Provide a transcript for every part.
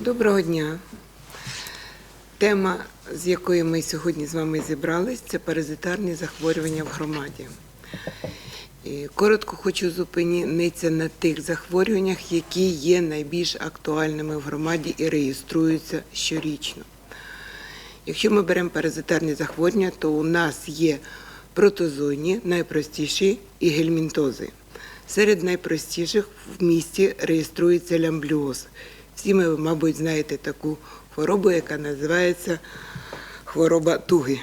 Доброго дня. Тема, з якої ми сьогодні з вами зібрались, це паразитарні захворювання в громаді. І коротко хочу зупинитися на тих захворюваннях, які є найбільш актуальними в громаді і реєструються щорічно. Якщо ми беремо паразитарні захворювання, то у нас є протозойні, найпростіші і гельмінтози. Серед найпростіших в місті реєструється лямбліоз. Всі ми, мабуть, знаєте таку хворобу, яка називається хвороба туги.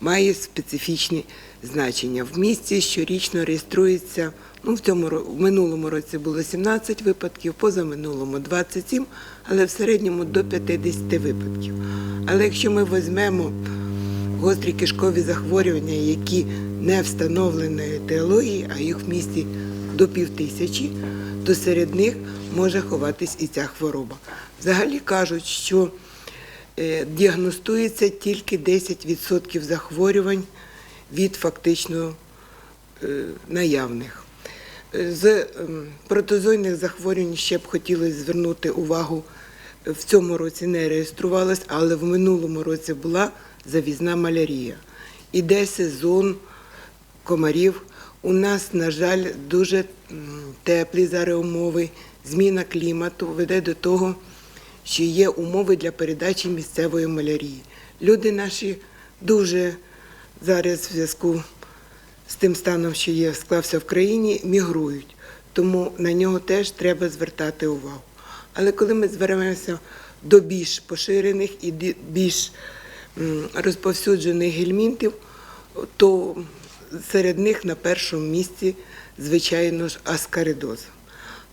Має специфічні значення. В місті щорічно реєструється, ну, в, цьому, в минулому році було 17 випадків, позаминулому 27, але в середньому до 50 випадків. Але якщо ми візьмемо гострі кишкові захворювання, які не встановленої етіології, а їх в місті до півтисячі, то серед них може ховатись і ця хвороба. Взагалі кажуть, що е, діагностується тільки 10% захворювань від фактично е, наявних. Е, З ем, протозойних захворювань ще б хотілося звернути увагу. В цьому році не реєструвалась, але в минулому році була завізна малярія. Іде сезон комарів. У нас, на жаль, дуже теплі зараз умови. Зміна клімату веде до того, що є умови для передачі місцевої малярії. Люди наші дуже зараз в зв'язку з тим станом, що є, склався в країні, мігрують. Тому на нього теж треба звертати увагу. Але коли ми звернемося до більш поширених і більш розповсюджених гельмінтів, то серед них на першому місці, звичайно ж, аскаридоз.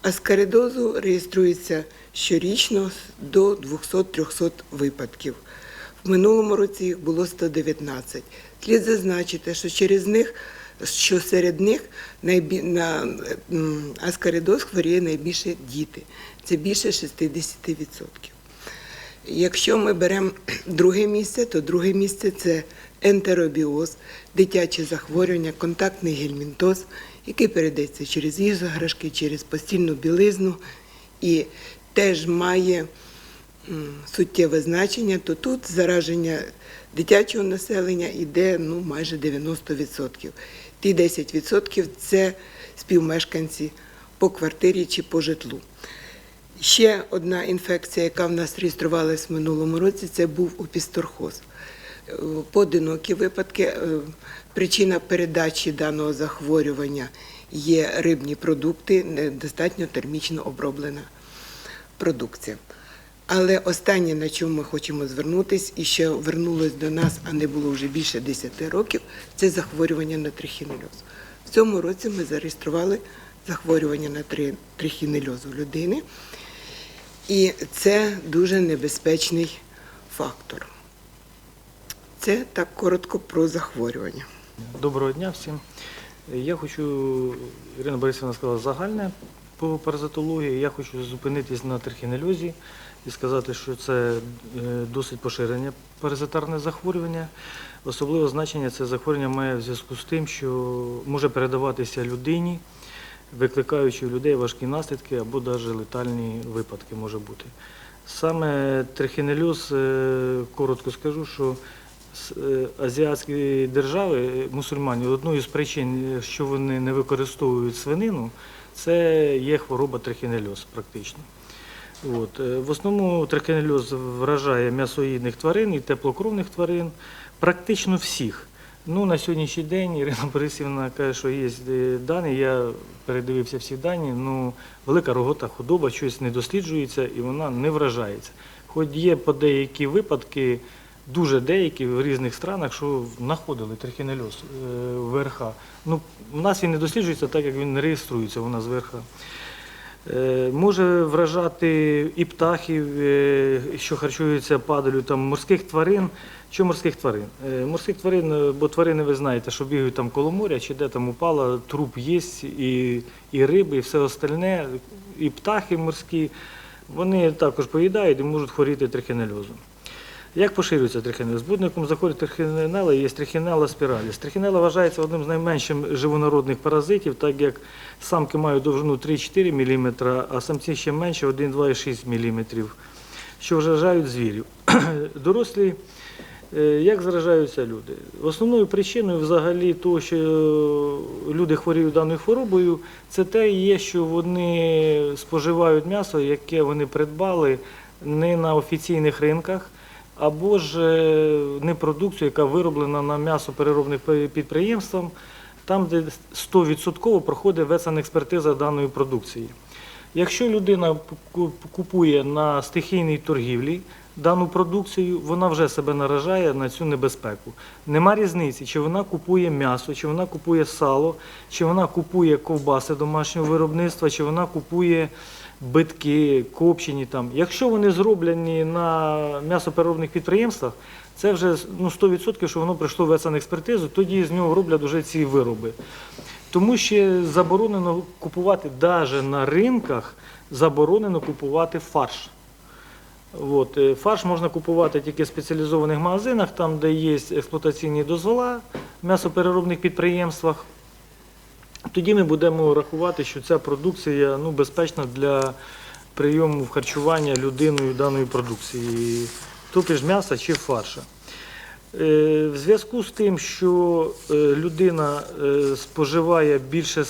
Аскаридозу реєструється щорічно до 200-300 випадків. В минулому році їх було 119. Слід зазначити, що через них, що серед них найбі... на аскаридоз хворіє найбільше діти. Це більше 60%. Якщо ми беремо друге місце, то друге місце це ентеробіоз, дитяче захворювання, контактний гельмінтоз, який передається через іграшки, через постільну білизну і теж має суттєве значення, то тут зараження дитячого населення йде ну, майже 90%. Ті 10% це співмешканці по квартирі чи по житлу. Ще одна інфекція, яка в нас реєструвалась в минулому році, це був опісторхоз. Поодинокі випадки. е, Причина передачі даного захворювання є рибні продукти, недостатньо термічно оброблена продукція. Але останнє, на чому ми хочемо звернутися, і що вернулось до нас, а не було вже більше 10 років, це захворювання на трихінельоз. В цьому році ми зареєстрували захворювання на трихінельоз у людини, і це дуже небезпечний фактор. Це так коротко про захворювання. Доброго дня всім. Я хочу, Ірина Борисівна сказала загальне по паразитології. Я хочу зупинитись на трихінельозі і сказати, що це е, досить поширене паразитарне захворювання. Особливе значення це захворювання має в зв'язку з тим, що може передаватися людині, викликаючи у людей важкі наслідки або навіть летальні випадки може бути. Саме трихінельоз, е, коротко скажу, що азіатські держави, е, мусульмані, одною з причин, е, що вони не використовують свинину, це є хвороба трихінельоз практично. От. е, В основному трихінельоз вражає м'ясоїдних тварин і теплокровних тварин, практично всіх. Ну, на сьогоднішній день Ірина Борисівна каже, що є е, дані, я передивився всі дані, ну, велика рогота худоба щось не досліджується і вона не вражається. Хоч є по деякі випадки, дуже деякі в різних странах, що знаходили трихінельоз е, в ВРХ. Ну, у нас він не досліджується, так як він не реєструється у нас в ВРХ. Е, Може вражати і птахів, е, що харчуються падалю, там морських тварин. Що морських тварин? Е, Морських тварин, е, бо тварини ви знаєте, що бігають там коло моря, чи де там упала, труп є, і, і риби, і все остальне, і птахи морські, вони також поїдають і можуть хворіти трихінельозом. Як поширюється трихінелла? Збудником захворювання трихінелла є трихінелла спіраліс. Трихінелла вважається одним з найменших живонародних паразитів, так як самки мають довжину 3-4 мм, а самці ще менше 1-2,6 мм. що заражають звірів. Дорослі, е, як заражаються люди? Основною причиною взагалі того, що люди хворіють даною хворобою, це те є, що вони споживають м'ясо, яке вони придбали не на офіційних ринках, або ж е, не продукцію, яка вироблена на м'ясопереробних пи- підприємствах, там, де 100% проходить ветсанекспертиза даної продукції. Якщо людина купує на стихійній торгівлі дану продукцію, вона вже себе наражає на цю небезпеку. Нема різниці, чи вона купує м'ясо, чи вона купує сало, чи вона купує ковбаси домашнього виробництва, чи вона купує битки, копчені там. Якщо вони зроблені на м'ясопереробних підприємствах, це вже ну, 100%, що воно пройшло ветсанекспертизу, тоді з нього роблять вже ці вироби. Тому що заборонено купувати навіть на ринках, заборонено купувати фарш. От, е, фарш можна купувати тільки в спеціалізованих магазинах, там, де є експлуатаційні дозвола в м'ясопереробних підприємствах. Тоді ми будемо рахувати, що ця продукція ну, безпечна для прийому в харчування людиною даної продукції, топіж м'яса чи фарша. Е, В зв'язку з тим, що е, людина е, споживає більше,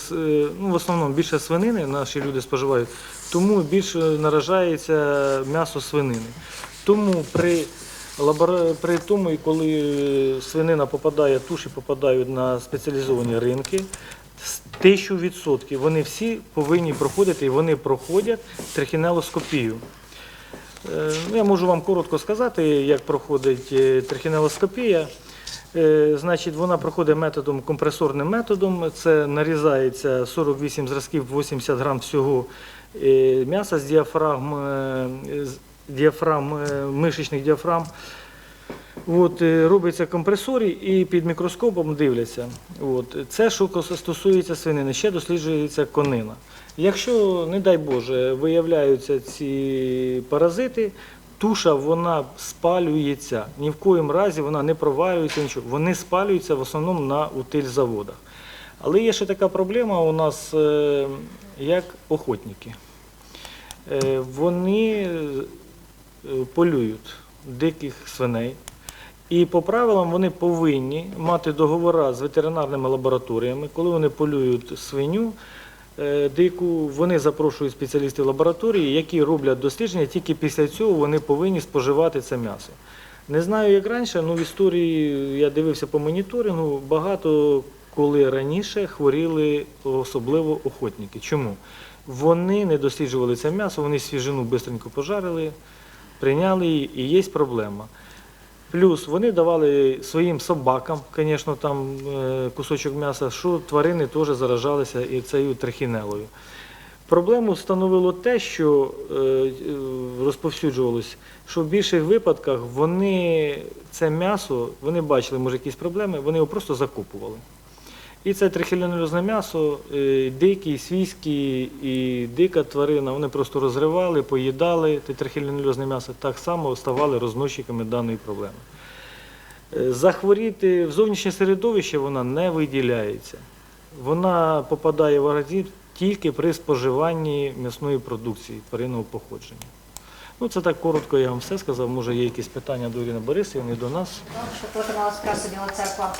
ну, в основному більше свинини, наші люди споживають, тому більше наражається м'ясо свинини. Тому при, при тому, коли свинина попадає, туші попадають на спеціалізовані ринки, тисячу відсотків вони всі повинні проходити і вони проходять трихінелоскопію. Е, Ну, я можу вам коротко сказати, як проходить е, трихінелоскопія. Е, Значить, вона проходить методом компресорним методом. Це нарізається 48 зразків, 80 грам всього м'яса з діафрагм, діафрагм, мишечних діафрагм. От, е, робиться компресорій і під мікроскопом дивляться. От. Це, що стосується свинини, ще досліджується конина. Якщо, не дай Боже, виявляються ці паразити, туша вона спалюється. Ні в коїм разі вона не провалюється нічого. Вони спалюються в основному на утильзаводах. Але є ще така проблема у нас, е, як охотники. Е, Вони полюють диких свиней. І по правилам вони повинні мати договори з ветеринарними лабораторіями. Коли вони полюють свиню е, дику, вони запрошують спеціалістів лабораторії, які роблять дослідження, тільки після цього вони повинні споживати це м'ясо. Не знаю, як раніше, але в історії я дивився по моніторингу, багато коли раніше хворіли особливо охотники. Чому? Вони не досліджували це м'ясо, вони свіжину швидко пожарили, прийняли її, і є проблема. Плюс вони давали своїм собакам, звісно, там е, кусочок м'яса, що тварини теж заражалися і цією трихінелою. Проблему становило те, що е, розповсюджувалось, що в більших випадках вони це м'ясо, вони бачили, може, якісь проблеми, вони його просто закопували. І це трихінельозне м'ясо, е, дикі, свійські і дика тварина, вони просто розривали, поїдали те трихінельозне м'ясо, так само ставали розносчиками даної проблеми. Е, Захворіти в зовнішнє середовище вона не виділяється. Вона попадає в організм тільки при споживанні м'ясної продукції тваринного походження. Ну, це так коротко я вам все сказав. Може, є якісь питання до Ірини Борисівни, до нас. що проти нас Біла Церква.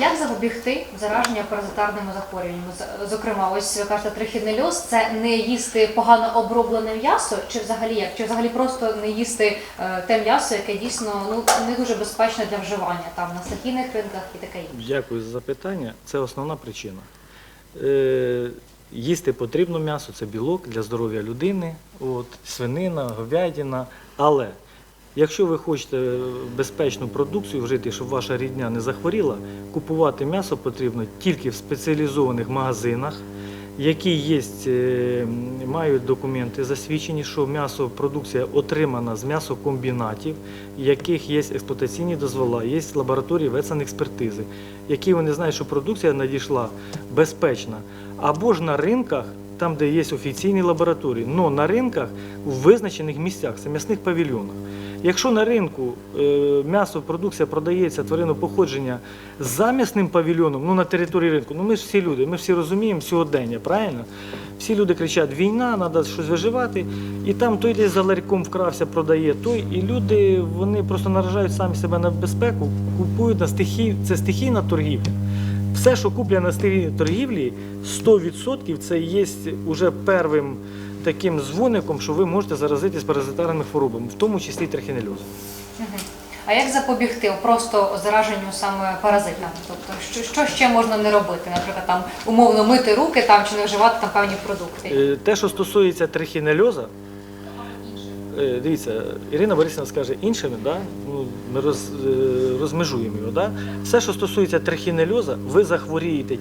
Як запобігти зараження паразитарними захворюваннями? Зокрема, ось ви кажете, трихінельоз – це не їсти погано оброблене м'ясо, чи взагалі як? Чи взагалі просто не їсти е, те м'ясо, яке дійсно ну не дуже безпечне для вживання там на стихійних ринках і таке інше? Дякую за запитання. Це основна причина. Е, їсти потрібно м'ясо, це білок для здоров'я людини, от, свинина, говядина. Але якщо ви хочете безпечну продукцію вжити, щоб ваша рідня не захворіла, купувати м'ясо потрібно тільки в спеціалізованих магазинах, які є, е, мають документи засвідчені, що м'ясо продукція отримана з м'ясокомбінатів, яких є експлуатаційні дозвола, є лабораторії ветсанекспертизи, які вони знають, що продукція надійшла безпечна. Або ж на ринках там, де є офіційні лабораторії, але на ринках у визначених місцях, це м'ясних павільйонах. Якщо на ринку е, м'ясо, продукція продається тваринного походження за м'ясним павільйоном, ну на території ринку, ну ми ж всі люди, ми всі розуміємо сьогодення, правильно? Всі люди кричать: війна, треба щось виживати. І там той десь за ларьком вкрався, продає той. І люди вони просто наражають самі себе на безпеку, купують на стихій, це стихійна торгівля. Все, що куплено на стихійній торгівлі, 100% це є уже первим таким дзвоником, що ви можете заразитись паразитарними хворобами, в тому числі трихінельозом. А як запобігти просто зараженню саме паразитами? Тобто, що, що ще можна не робити? Наприклад, там умовно мити руки там чи не вживати там певні продукти? Е, Те, що стосується трихінельоза, е, дивіться, Ірина Борисівна скаже іншими, да? ну, ми роз, е, розмежуємо його. Да? Все, що стосується трихінельоза, ви захворієте.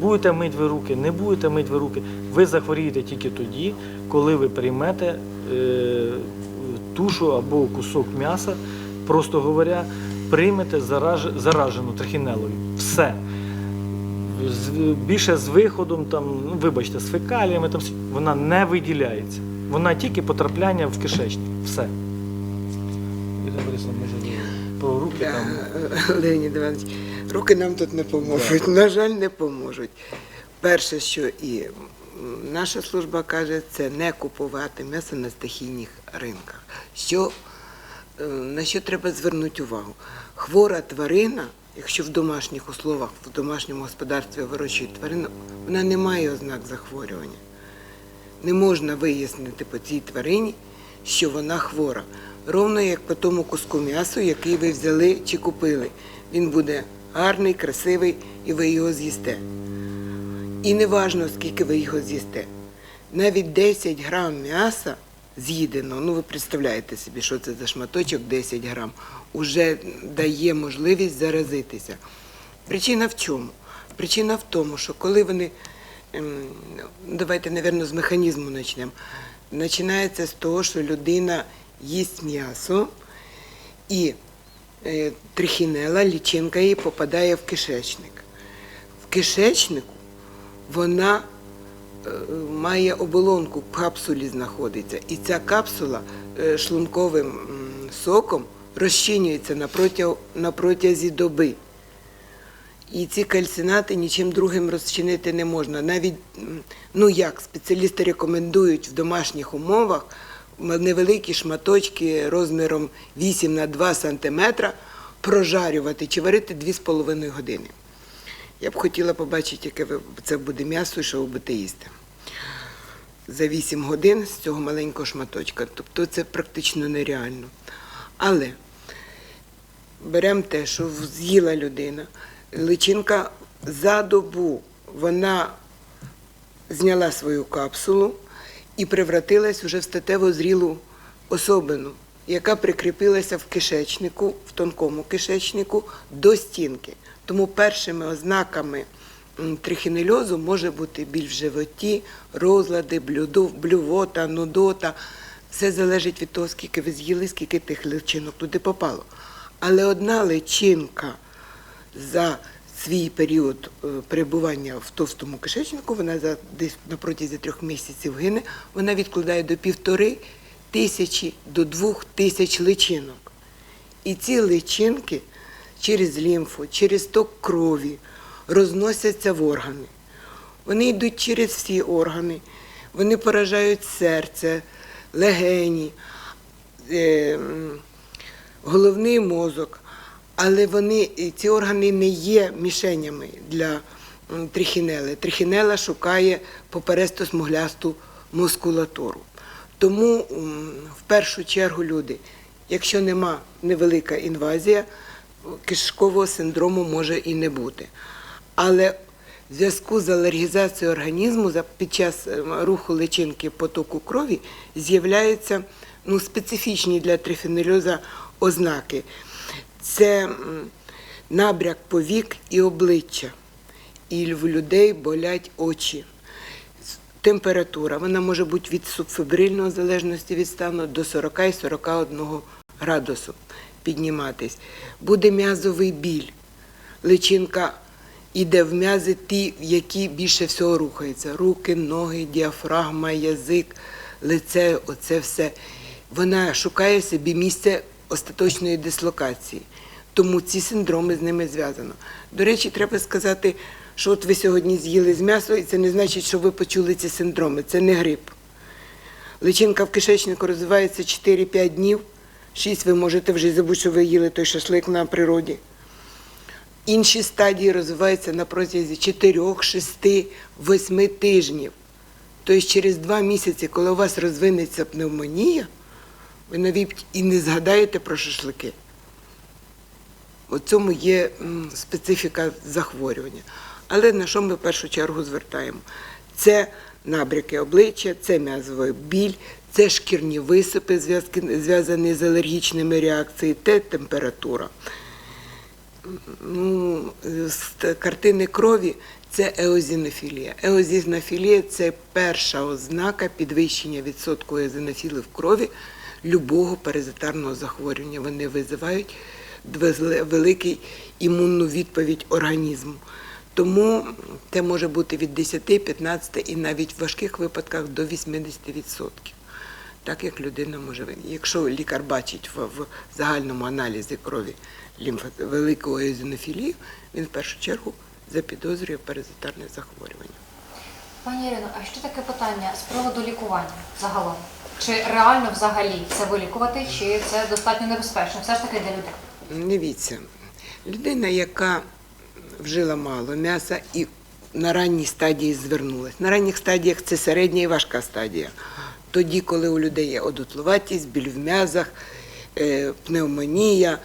Будете мити ви руки, не будете мити ви руки, ви захворієте тільки тоді, коли ви приймете е, тушу або кусок м'яса, просто говоря, приймете зараж, заражену трихінелою. Все. З- більше з виходом, там, ну, вибачте, з фекаліями, там, вона не виділяється. Вона тільки потрапляння в кишечник. Все. Ірина Борисовна, може, про руки там. Леонід Іванович, руки нам тут не поможуть. На жаль, не поможуть. Перше, що і наша служба каже, це не купувати м'ясо на стихійних ринках. Що, е, на що треба звернути увагу? Хвора тварина, якщо в домашніх условах, в домашньому господарстві вирощують тварину, вона не має ознак захворювання. Не можна вияснити по цій тварині, що вона хвора. Ровно як по тому куску м'ясу, який ви взяли чи купили. Він буде гарний, красивий, і ви його з'їсте. І не важно, скільки ви його з'їсте. Навіть 10 грам м'яса з'їдено, ну ви представляєте собі, що це за шматочок 10 грам, уже дає можливість заразитися. Причина в чому? Причина в тому, що коли вони, ем, давайте, напевно, з механізму почнемо. Починається з того, що людина їсть м'ясо і трихінела, лічинка її попадає в кишечник. В кишечнику вона е, має оболонку, в капсулі знаходиться. І ця капсула е, шлунковим соком розчинюється на, протязі доби. І ці кальцинати нічим другим розчинити не можна. Навіть, ну як, спеціалісти рекомендують в домашніх умовах невеликі шматочки розміром 8 на 2 сантиметра прожарювати чи варити 2,5 години. Я б хотіла побачити, яке це буде м'ясо що ви будете їсти. За 8 годин з цього маленького шматочка. Тобто це практично нереально. Але беремо те, що з'їла людина, личинка за добу вона зняла свою капсулу і превратилась уже в статево зрілу особину, яка прикріпилася в кишечнику, в тонкому кишечнику до стінки. Тому першими ознаками трихінельозу може бути біль в животі, розлади, блювота, нудота. Все залежить від того, скільки ви з'їли, скільки тих личинок туди попало. Але одна личинка за свій період е, перебування в товстому кишечнику, вона за десь на протязі трьох місяців гине, вона відкладає до півтори тисячі до двох тисяч личинок. І ці личинки через лімфу, через ток крові розносяться в органи. Вони йдуть через всі органи, вони поражають серце, легені, е, головний мозок, але вони, ці органи не є мішенями для трихінели. Трихінела шукає попересто смуглясту мускулатуру. Тому в першу чергу люди, якщо нема невелика інвазія, кишкового синдрому може і не бути. Але в зв'язку з алергізацією організму під час е, руху личинки потоку крові з'являються ну, специфічні для трифінельоза ознаки. Це набряк повік і обличчя. І в людей болять очі. Температура вона може бути від субфебрильного залежності від стану до 40 і 41 градусу підніматись. Буде м'язовий біль. Личинка іде в м'язи ті, в які більше всього рухаються. Руки, ноги, діафрагма, язик, лице, оце все. Вона шукає собі місце остаточної дислокації. Тому ці синдроми з ними зв'язано. До речі, треба сказати, що от ви сьогодні з'їли з м'ясо, і це не значить, що ви почули ці синдроми. Це не грип. Личинка в кишечнику розвивається 4-5 днів. 6 ви можете вже забути, що ви їли той шашлик на природі. Інші стадії розвиваються на протязі 4, 6, 8 тижнів. Тобто через 2 місяці, коли у вас розвинеться пневмонія, ви навіть і не згадаєте про шашлики. У цьому є специфіка захворювання. Але на що ми в першу чергу звертаємо? Це набряки обличчя, це м'язовий біль, це шкірні висипи, зв'язані з алергічними реакціями, це температура. Ну, з картини крові це еозінофілія. Еозінофілія це перша ознака підвищення відсотку еозінофіли в крові любого паразитарного захворювання. Вони визивають великий імунну відповідь організму. Тому це може бути від 10, 15 і навіть в важких випадках до 80%. Так як людина може Якщо лікар бачить в, загальному аналізі крові велику еозінофілію, він в першу чергу запідозрює паразитарне захворювання. Пані Ірино, а ще таке питання з приводу лікування загалом. Чи реально взагалі це вилікувати, чи це достатньо небезпечно? Все ж таки для людей. Дивіться, людина, яка вжила мало м'яса і на ранній стадії звернулася. На ранніх стадіях це середня і важка стадія. Тоді, коли у людей є одутловатість, біль в м'язах, е, пневмонія,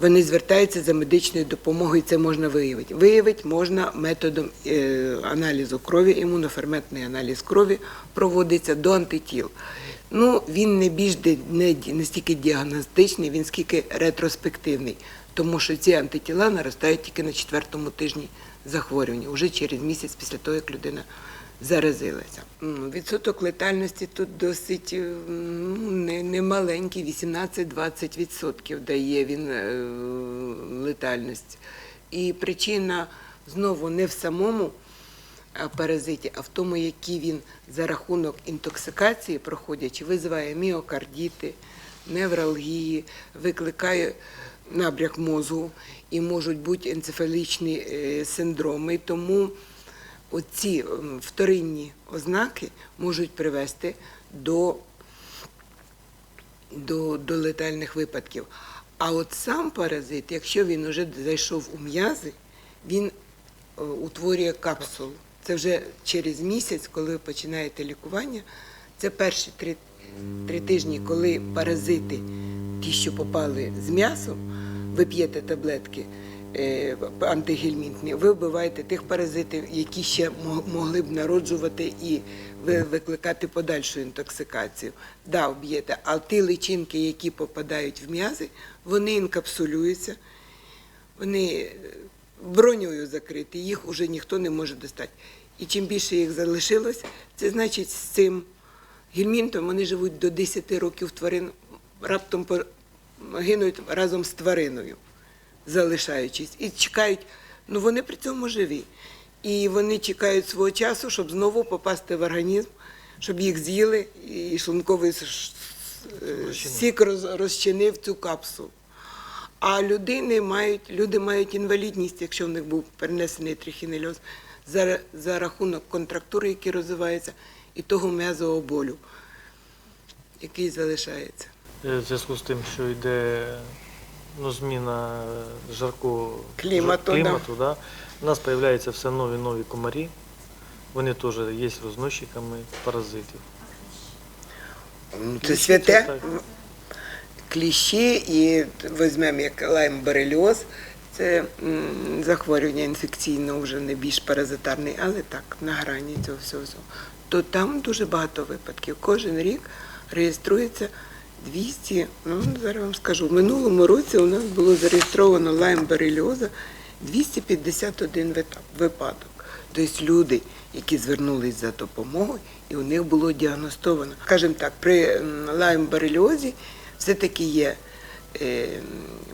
вони звертаються за медичною допомогою, і це можна виявити. Виявити можна методом е, аналізу крові, імуноферментний аналіз крові проводиться до антитіл. Ну, він не більш не, не стільки діагностичний, він скільки ретроспективний, тому що ці антитіла наростають тільки на четвертому тижні захворювання, вже через місяць після того, як людина заразилася. Відсоток летальності тут досить е, ну, не, не маленький, 18-20% дає він е, летальність. І причина знову не в самому паразиті, а в тому, який він за рахунок інтоксикації проходячи, визиває міокардіти, невралгії, викликає набряк мозку і можуть бути енцефалічні е, синдроми. Тому оці вторинні ознаки можуть привести до, до, до летальних випадків. А от сам паразит, якщо він вже зайшов у м'язи, він е, утворює капсулу. Це вже через місяць, коли ви починаєте лікування. Це перші три, три тижні, коли паразити, ті, що попали з м'ясом, ви п'єте таблетки антигельмінтні, ви вбиваєте тих паразитів, які ще могли б народжувати і викликати подальшу інтоксикацію. Да, вб'єте, а ті личинки, які попадають в м'язи, вони інкапсулюються, вони е, бронею закриті, їх вже ніхто не може достати. І чим більше їх залишилось, це значить з цим гельмінтом вони живуть до 10 років тварин, раптом гинуть разом з твариною, залишаючись. І чекають, ну вони при цьому живі. І вони чекають свого часу, щоб знову попасти в організм, щоб їх з'їли, і шлунковий сік розчинив цю капсулу. А людини мають, люди мають інвалідність, якщо в них був перенесений трихінельоз, за, за рахунок контрактури, які розвиваються, і того м'язового болю, який залишається. Е, В зв'язку з тим, що йде ну, зміна жаркого Клімату, клімату да. у нас з'являються все нові нові комарі. Вони теж є розносчиками паразитів. Це святе. Кліщі і візьмемо як лайм-борельоз. Це захворювання інфекційне, вже не більш паразитарний, але так, на грані цього всього. То там дуже багато випадків. Кожен рік реєструється 200, ну зараз вам скажу, в минулому році у нас було зареєстровано лайм-борельоза 251 випадок. Тобто люди, які звернулись за допомогою, і у них було діагностовано. Скажімо так, при м, все-таки є е,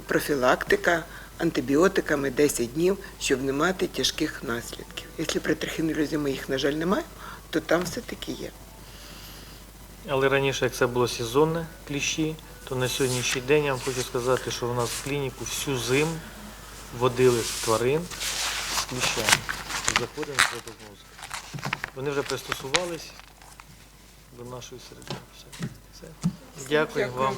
профілактика, антибіотиками 10 днів, щоб не мати тяжких наслідків. Якщо при трихінельозі ми їх, на жаль, не маємо, то там все-таки є. Але раніше, як це було сезонне кліщі, то на сьогоднішній день я вам хочу сказати, що в нас в клініку всю зиму водили тварин з кліщами, з захворюванням протозмозку. Вони вже пристосувались до нашої середини. Все. Все. Дякую Дякую. вам.